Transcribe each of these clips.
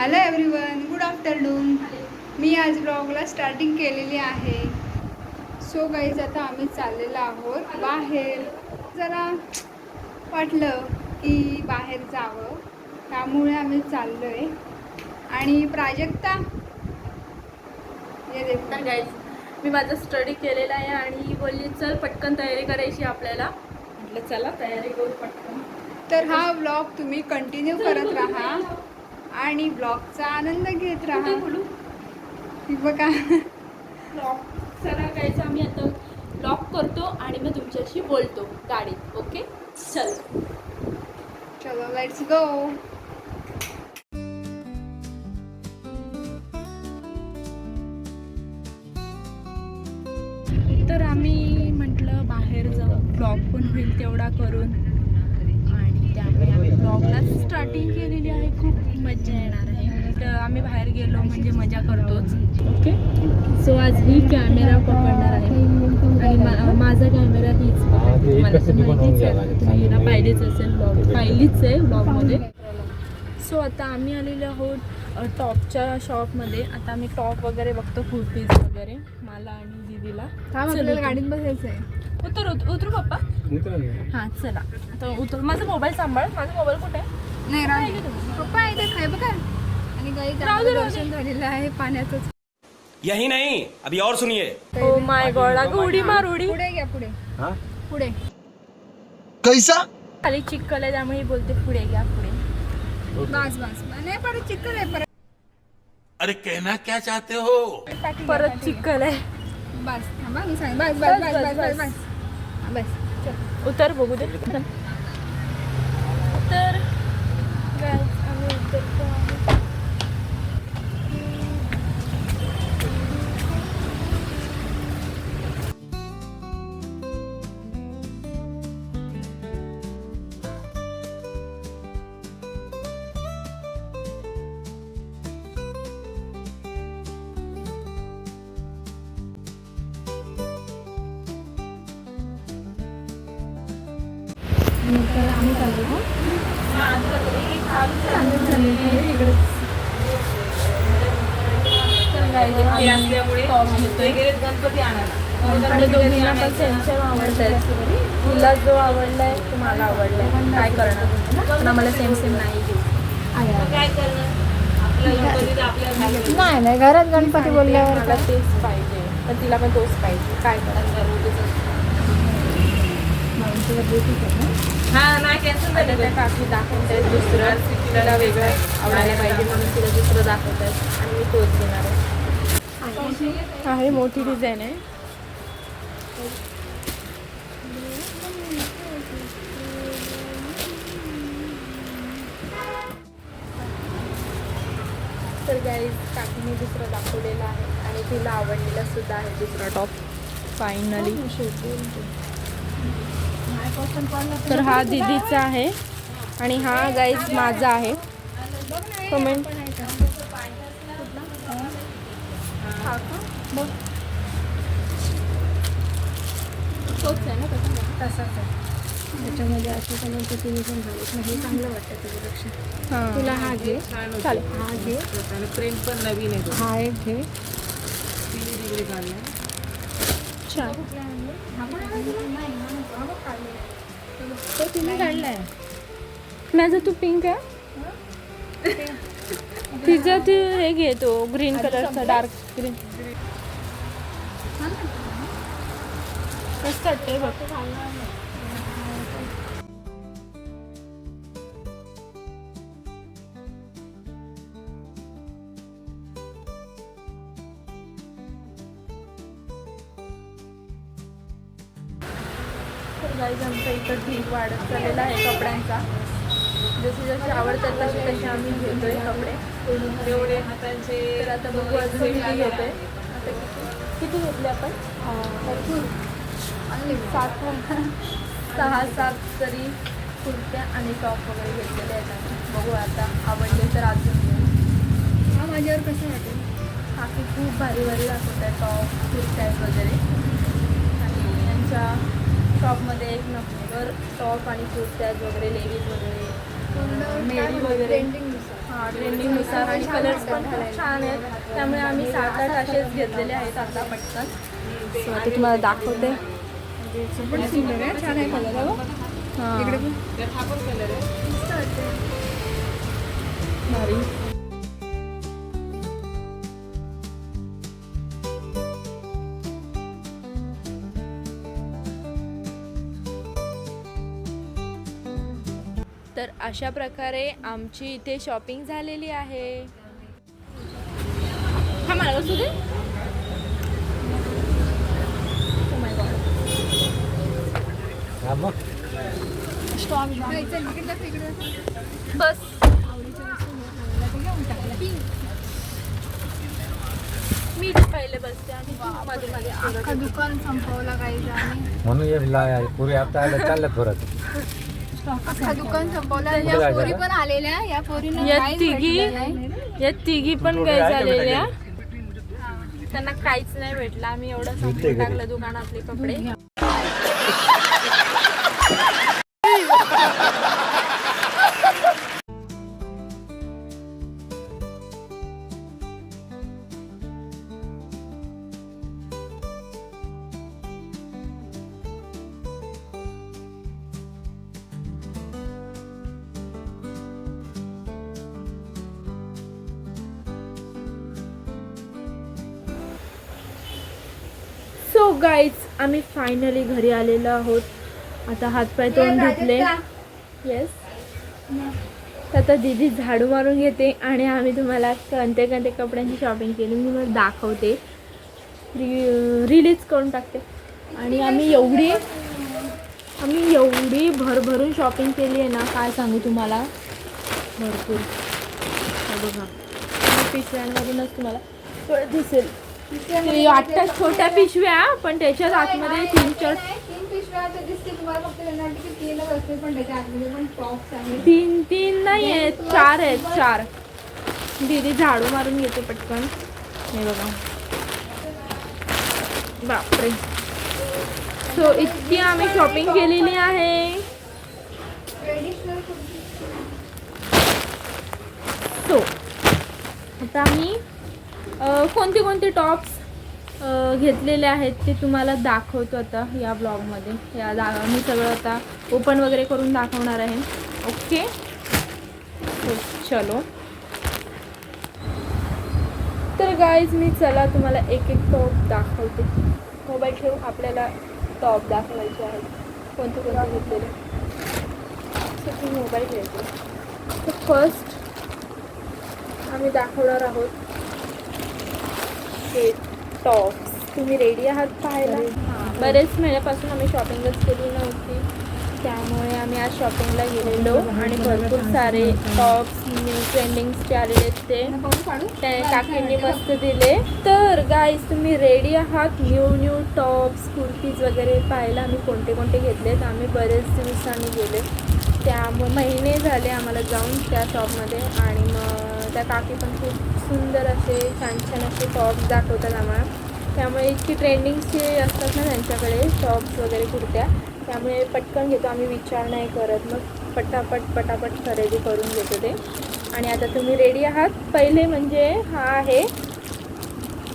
Hello everyone good afternoon मी आज ब्लॉगला स्टार्टिंग केलेली आहे. सो गाईज आता आम्ही चाललेलो आहोत बाहेर. जरा वाटलं की बाहेर जावं. त्यामुळे आम्ही चाललो आहे आणि प्राजक्ता? ये देख. तर गाईज मी माझा स्टडी केलेला आहे आणि ही बोलली चल पटकन तयारी करायची आपल्याला. म्हटलं चला तयारी करू पटकन. तर हा ब्लॉग तुम्ही कंटिन्यू करत राहा. आणि ब्लॉगचा आनंद घेत राहा. बोलू? बघा. लॉक चला गाईज आम्ही आता लॉक करतो आणि मग तुमच्याशी बोलतो गाडीत ओके? चल. चलो लेट्स गो तर आम्ही म्हटलं बाहेर जाऊ. ब्लॉग पण होईल तेवढा करून. ब्लॉगला स्टार्टिंग केलेली आहे खूप मजा येणार आहे. तर आम्ही बाहेर गेलो म्हणजे मजा करतोच. ओके सो आज ही कॅमेरा पकडणार आहे. आणि मा- माझा कॅमेरा हीच. मला तर माहितीच आहे. तुम्ही हिला पाहिलीच असेल ब्लॉग पाहिलीच आहे ब्लॉगमध्ये सो आता आम्ही आलेलो आहोत टॉपच्या शॉपमध्ये. आता आम्ही टॉप वगैरे बघतो कुर्तीज वगैरे. मला आणि दीदीला. गाडीत बसायचं आहे उतर उत- उतरू पप्पा? हां चला. तर उतर. माझा मोबाईल सांभाळ. माझा मोबाईल कुठे आहे? नाही राहू. पप्पा आहे खाय बघा. आणि गाई दर्शन झालेलं आहे पाण्याचं यही नहीं अभी और सुनिए. ओ माय गॉड अगं उडी मार उडी. पुढे घ्या पुढे. पुढे. कैसा? खाली चिक्कल आहे त्यामुळे ही बोलते पुढे घ्या पुढे. बस बस. नाही परत चिकन आहे परत. अरे कहना क्या चाहते हो? परत चिक्कल आहे. बस थांबा मी सांग. बस बस बस बस बस. बस उतर बघू दे. आणि दोघींना पण सेम सेम आवडत आहे तुला जो आवडलाय तो मला आवडलाय. काय करणार? आम्हाला सेम सेम नाही घेऊ नाही नाही घरात गणपती बोलल्यावर मला तेच पाहिजे. पण तिला पण तोच पाहिजे. काय करणार हा नाही कॅन्सल झालं त्या काकी दाखवत आहेत दुसरं. तिला वेगळं आवडायला पाहिजे म्हणून तिला दुसरं दाखवत आहेत. आणि मी तोच घेणार आहे. आहे मोठी डिझाईन आहे. तर गाईज काकीने दुसरं दाखवलेलं आहे. आणि तिला आवडलेला सुद्धा आहे दुसरा टॉप फायनली तर हा दिदीचा आहे आणि हा गाईज माझा आहे. कमेंट हा त्याच्यामध्ये असे कलर तर तुम्ही पण घालत नाही. हे चांगलं वाटतं तुझ्यापेक्षा हा. तुला हा घे. चालेल. हा घे. प्रेम पण नवीन आहे हा एक घे. छान. तो तिने काढलाय. माझा तू पिंक आहे. तिचं ते हे घेतो ग्रीन कलरचा डार्क ग्रीन कसं वाटतंय बघ? वाढत चाललेला आहे कपड्यांचा. जसे जसे आवडतात तसे तसे आम्ही घेतोय कपडे. एवढे हातांचे तर आता बघू अजून किती घेतोय. आता किती- घेतले आपण? सात सहा सात तरी कुर्त्या आणि टॉप वगैरे घेतलेले आहेत आम्ही. बघू आता आवडले तर अजून. घेऊ हा माझ्यावर कसं वाटेल? बाकी खूप भारी भारी दाखवत आहे टॉप कुर्त्या वगैरे. आणि यांच्या शॉपमध्ये एक नंबर टॉप आणि कुर्त्याज वगैरे लेडीज वगैरे वगैरे. ट्रेंडिंग दिसत हां ट्रेंडिंगनुसार आणि कलर्स पण खूप छान आहेत. त्यामुळे आम्ही सात आठ असेच घेतलेले आहेत आता पटकन. सो आता तुम्हाला दाखवते. पण सुंदर आहे छान आहे कलर हो. हां. भारी. अशा प्रकारे आमची इथे शॉपिंग झालेली आहे. हा मला दे. Oh. बस मी पहिले बसते आणि तू मध्ये मध्ये फिरत अख्खा दुकान संपवला काही आणि म्हणून हे ला- पुरी आता आलं चाललं परत. अख्खा दुकान संपवला या पोरी? पण आलेल्या या पोरीनं या काहीच तिघी भेटलं नाही. या तिघी पण का झालेल्या? त्यांना काहीच नाही भेटलं आम्ही एवढं संपून घरी. टाकलं दुकानातले कपडे आम्ही फायनली घरी आलेलो आहोत. आता हातपाय तोंड धुतले. येस आता दीदी झाडू मारून घेते आणि आम्ही तुम्हाला कोणते कोणते कपड्यांची शॉपिंग केली मी मला दाखवते. रि रिलीज करून टाकते. आणि आम्ही एवढी आम्ही एवढी भरभरून शॉपिंग केली आहे ना काय सांगू तुम्हाला? भरपूर. बघा. पिशव्यांमधूनच तुम्हाला दिसेल. ते वाटतात छोट्या पिशव्या पण त्याच्याच आतमध्ये तीन चार तीन तीन तीन नाही आहेत चार आहेत चार. दीदी झाडू मारून घेते पटकन. हे बघा. बापरे. सो इतकी आम्ही शॉपिंग केलेली आहे. सो आता आम्ही कोणते कोणते टॉप्स घेतलेले आहेत ते तुम्हाला दाखवतो आता या ब्लॉगमध्ये या दा मी सगळं आता ओपन वगैरे करून दाखवणार आहे. ओके चलो. तर गाईज मी चला तुम्हाला एक एक टॉप दाखवते. मोबाईल ठेवून आपल्याला टॉप दाखवायचे आहेत. कोणते कोणते घेतलेले? मोबाईल घ्यायचे तर फर्स्ट आम्ही दाखवणार आहोत हे टॉप्स तुम्ही रेडी आहात पाहायला? बरेच महिन्यापासून आम्ही शॉपिंगच केली नव्हती. त्यामुळे आम्ही आज शॉपिंगला गेलेलो. आणि भरपूर सारे टॉप्स न्यू ट्रेंडिंगचे आलेले ते त्या काकींनी मस्त दिले. तर गाईज तुम्ही रेडी आहात? न्यू न्यू टॉप्स कुर्तीज वगैरे पाहायला आम्ही कोणते कोणते घेतलेत? आम्ही बरेच दिवसांनी गेले. त्यामुळे महिने झाले आम्हाला जाऊन त्या शॉपमध्ये आणि मग त्या काकी पण खूप सुंदर असे छान छान असे टॉप्स दाखवतात आम्हाला. त्यामुळे इतकी ट्रेंडिंगचे असतात ना त्यांच्याकडे टॉप्स वगैरे कुर्त्या. त्यामुळे पटकन घेतो आम्ही विचार नाही करत. मग पटापट पटापट खरेदी करून घेतो ते. आणि आता तुम्ही रेडी आहात? पहिले म्हणजे हा आहे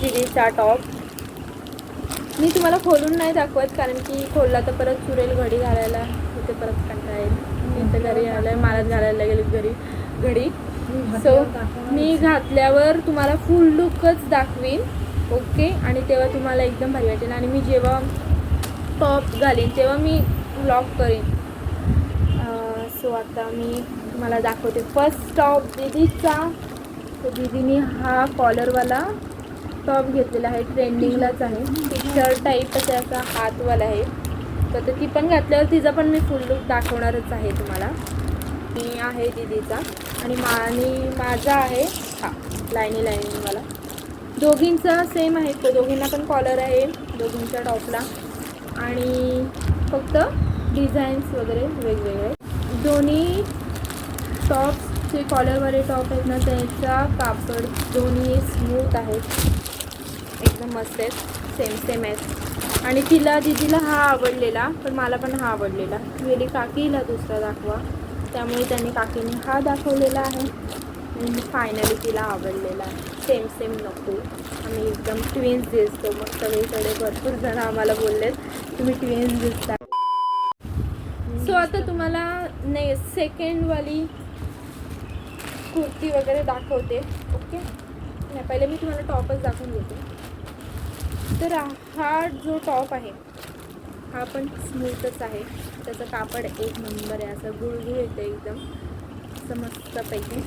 जिलीचा टॉप मी तुम्हाला खोलून नाही दाखवत कारण की खोलला तर परत चुरेल घडी घालायला. इथे परत कंटाळेल येईल. इथं घरी आलं आहे घालायला गेली घरी घडी. सो मी घातल्यावर तुम्हाला फुल लुकच दाखवीन ओके आणि तेव्हा तुम्हाला एकदम भारी वाटेल. आणि मी जेव्हा टॉप घालीन तेव्हा मी ब्लॉग करेन. सो आता मी तुम्हाला दाखवते. फर्स्ट टॉप दीदीचा तर दीदीने हा कॉलरवाला टॉप घेतलेला आहे. ट्रेंडिंगलाच आहे. टी शर्ट टाईपच असा हातवाला आहे. तर ती पण घातल्यावर तिचा पण मी फुल लुक दाखवणारच आहे तुम्हाला. मी आहे दीदीचा आणि मा आणि माझा आहे हा लाईनी लाईनीवाला दोघींचा सेम आहे. तो दोघींना पण कॉलर आहे दोघींच्या टॉपला आणि फक्त डिझाईन्स वगैरे वेगवेगळे. दोन्ही टॉप्सचे कॉलरवाले टॉप आहेत ना त्यांचा कापड दोन्ही स्मूथ आहेत. एकदम मस्त आहेत. सेम सेम आहेत. आणि तिला दिदीला हा आवडलेला पण मला पण हा आवडलेला. गेली काकीला दुसरा दाखवा. त्यामुळे त्यांनी काकीने हा दाखवलेला आहे. फायनली तिला आवडलेला सेम सेम नको. आम्ही एकदम ट्विन्स दिसतो. मग सगळीकडे भरपूर जण आम्हाला बोललेत तुम्ही ट्विन्स दिसता. सो आता तुम्हाला ने सेकंडवाली कुर्ती वगैरे दाखवते. ओके नाही पहिले मी तुम्हाला टॉपच दाखवून देते. तर हा जो टॉप आहे हा पण स्मूथच आहे. त्याचं कापड एक नंबर आहे. असं गुळगुळ येतं एकदम. असं मस्तपैकी.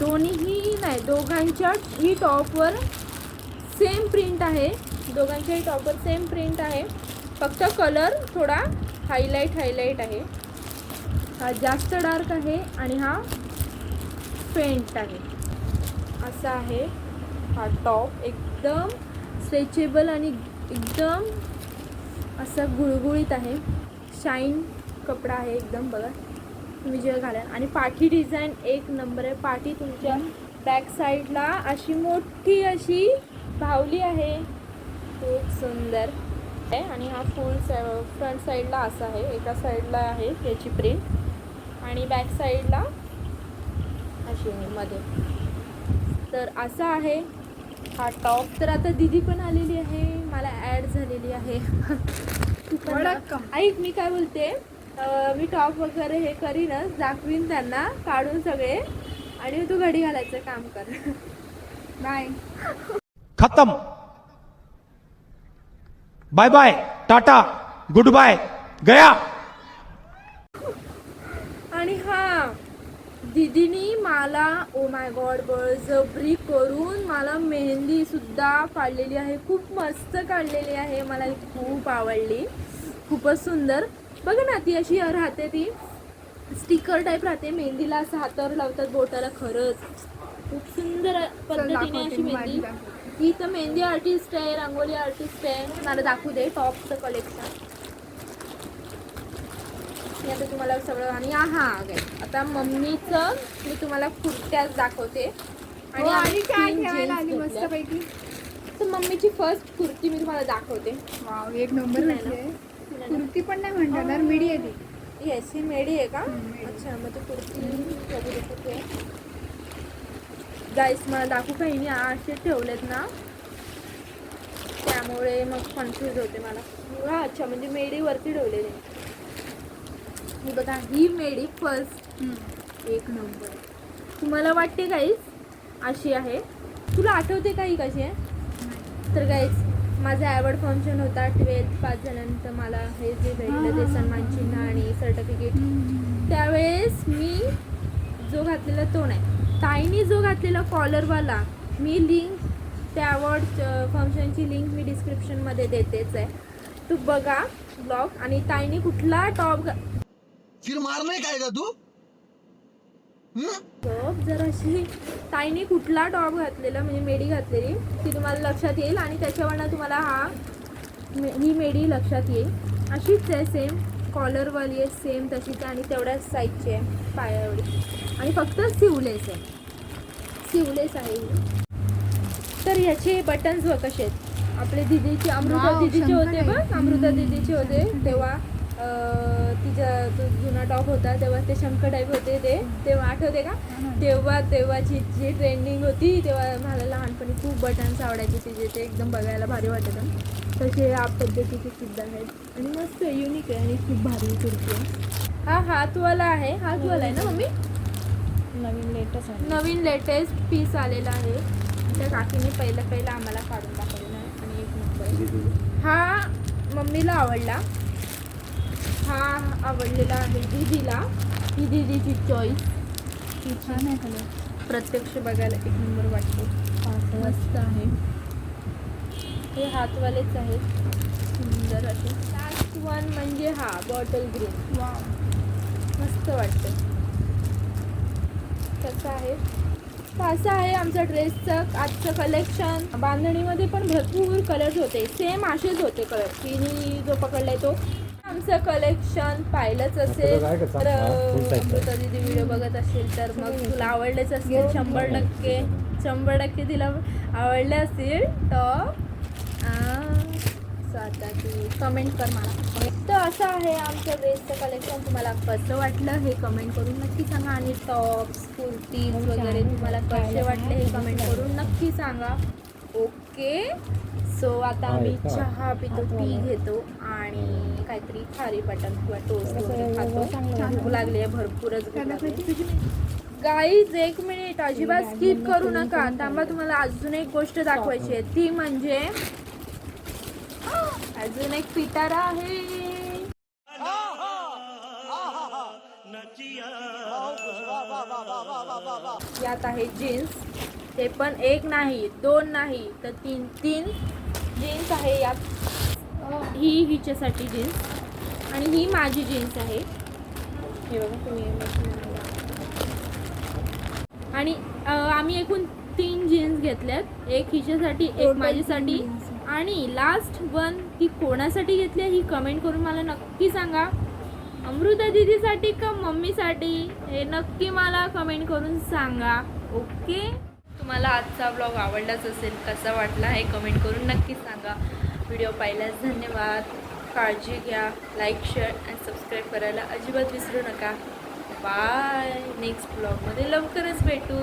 दोन्हीही नाही दोघांच्या ही टॉपवर सेम प्रिंट आहे. दोघांच्याही टॉपवर सेम प्रिंट आहे. फक्त कलर थोडा हायलाईट हायलाईट आहे. हा जास्त डार्क आहे आणि हा फेंट आहे. असा आहे हा टॉप. एकदम स्ट्रेचेबल आणि एकदम असा गुळगुळीत आहे. शाईन कपडा आहे एकदम बघा. तुम्ही जेव्हा घालाल. आणि पाठी डिझाईन एक नंबर आहे. पाठी तुमच्या बॅक साईडला अशी मोठी अशी भावली आहे. खूप सुंदर आहे. आणि हा फुल फ्रंट साईडला असा आहे. एका साईडला आहे याची प्रिंट आणि बॅक साईडला अशी मध्ये. तर असा आहे. हा टॉप तर आता दिदी पण आलेली आहे. मला ॲड झालेली आहे. तू पण Welcome. ऐक मी काय बोलते? मी टॉप वगैरे हे करीनच दाखवीन त्यांना काढून सगळे. आणि तू घडी घालायचं काम कर. बाय खत्म. Bye bye tata good bye गया आणि हा दिदीनी मला ओ माय गॉड बळजबरी करून मला मेहंदी सुद्धा काढलेली आहे. खूप मस्त काढलेली आहे. मला खूप आवडली. खूपच सुंदर. बघा ना ती अशी राहते ती. स्टिकर टाईप राहते. मेहंदीला असं हातावर लावतात बोटाला खरंच. खूप सुंदर पद्धतीने अशी मेहंदी. ही तर मेहंदी आर्टिस्ट आहे रांगोली आर्टिस्ट आहे. मला दाखवू दे टॉपचं कलेक्शन मी आता तुम्हाला सगळं आणि हा आता मम्मीचं मी तुम्हाला कुर्त्याच दाखवते. आणि हो, काय आली. मस्तपैकी? तर मम्मीची फर्स्ट कुर्ती मी तुम्हाला दाखवते. वाव एक नंबर. कुर्ती पण नाही म्हणणार मिडी आहे ती. येस ही मेडी आहे का. अच्छा मग ती कुर्ती बघू आहे. गाईस मला दाखवू काही नाही असे ठेवलेत ना? त्यामुळे मग कन्फ्यूज होते मला. अच्छा म्हणजे मेडी वरती ठेवलेली. ही बघा ही मेडी फर्स्ट एक नंबर. तुम्हाला वाटते गाईस अशी आहे? तुला आठवते का ही कशी आहे? तर गाईस माझा ॲवॉर्ड फंक्शन होता ट्वेल्थ पास झाल्यानंतर मला हे जे भेटलं ते सन्मान चिन्ह आणि सर्टिफिकेट त्यावेळेस मी जो घातलेला तो नाही. ताईनी जो घातलेला कॉलरवाला मी लिंक त्या अवॉर्ड फंक्शनची लिंक मी डिस्क्रिप्शनमध्ये देतेच आहे. तू बघा ब्लॉग आणि ताईनी कुठला टॉप फिर मारने का आएगा तू? हम्म? टॉप जर अशी ताईने कुठला टॉप घातलेला म्हणजे मेडी घातलेली ती तुम्हाला लक्षात येईल आणि त्याच्यावरनं तुम्हाला हा मे- ही मेडी लक्षात येईल. अशीच आहे सेम कॉलरवाली आहे सेम तशीच आणि तेवढ्याच साईजची आहे पाया एवढी. आणि फक्त सिवलेस आहे. सिवलेस आहे ही. तर याचे बटन्स बघ कसे आहेत. आपले दिदीचे अमृता दिदीचे होते बघ. आहे. अमृता दिदीचे होते तेव्हा तिचा जो जुना टॉप होता तेव्हा ते शंकर टाईप होते ते. तेव्हा आठवते का? तेव्हा तेव्हाची जी ट्रेंडिंग होती तेव्हा मला लहानपणी खूप बटन्स आवडायचे तिचे ते एकदम बघायला भारी वाटत तसे या पद्धतीचे सुद्धा आहेत. आणि मस्त युनिक आहे आणि खूप भारी कुर्ती आहे. हा हातवाला आहे. हातवाला आहे ना मम्मी? नवीन लेटेस्ट आहे. नवीन लेटेस्ट पीस आलेला आहे. त्या काकीने पहिलं पहिलं आम्हाला काढून दाखवलेला आहे. आणि एक नंबर हा मम्मीला आवडला. हा आवडलेला आहे दीदीला. ही दीदीची चॉईस छान आहे कलर प्रत्यक्ष बघायला एक नंबर वाटतो. मस्त आहे. हे हातवालेच आहेत सुंदर असे लास्ट वन म्हणजे हा बॉटल ग्रीन मस्त वाटतं. कसं आहे? असं आहे आमचं ड्रेसचं आजचं कलेक्शन बांधणीमध्ये पण भरपूर कलर्स होते. सेम असेच होते कलर तिन्ही जो पकडलाय तो. आमचं कलेक्शन पाहिलंच असेल. तर दीदी व्हिडिओ बघत असेल तर मग तुला आवडलेच असतील शंभर टक्के शंभर टक्के तिला आवडले असतील सो आता तू कमेंट कर मला. तर असं आहे आमचं ड्रेसचं कलेक्शन तुम्हाला कसं वाटलं हे कमेंट करून नक्की सांगा. आणि टॉप्स कुर्तीज वगैरे तुम्हाला कसे वाटले हे कमेंट करून नक्की सांगा. ओके सो आता आम्ही चहा पितो पी घेतो आणि काहीतरी खारी पटन किंवा टोस्ट वगैरे खातो. भूक लागली आहे भरपूरच गाईज एक मिनिट अजिबात स्किप करू नका. थांबा तुम्हाला अजून एक गोष्ट दाखवायची आहे. ती म्हणजे अजून एक पिटारा आहे. यात आहे जीन्स ते पण एक नाही दोन नाही तर तीन तीन जीन्स आहे यात. ही हिच्यासाठी जीन्स आणि ही माझी जीन्स आहे. हे बघा तुम्ही आणि आम्ही एकूण तीन जीन्स घेतल्यात. एक हिच्यासाठी एक माझ्यासाठी. आणि लास्ट वन ती कोणासाठी घेतली आहे ही कमेंट करून मला नक्की सांगा. अमृता दिदीसाठी का मम्मीसाठी? हे नक्की मला कमेंट करून सांगा. ओके तुम्हाला आजचा ब्लॉग आवडलाच असेल कसा वाटला हे कमेंट करून नक्की सांगा. व्हिडिओ पाहिल्यास धन्यवाद. काळजी घ्या लाईक शेअर आणि सबस्क्राईब करायला अजिबात विसरू नका. बाय नेक्स्ट ब्लॉगमध्ये लवकरच भेटू.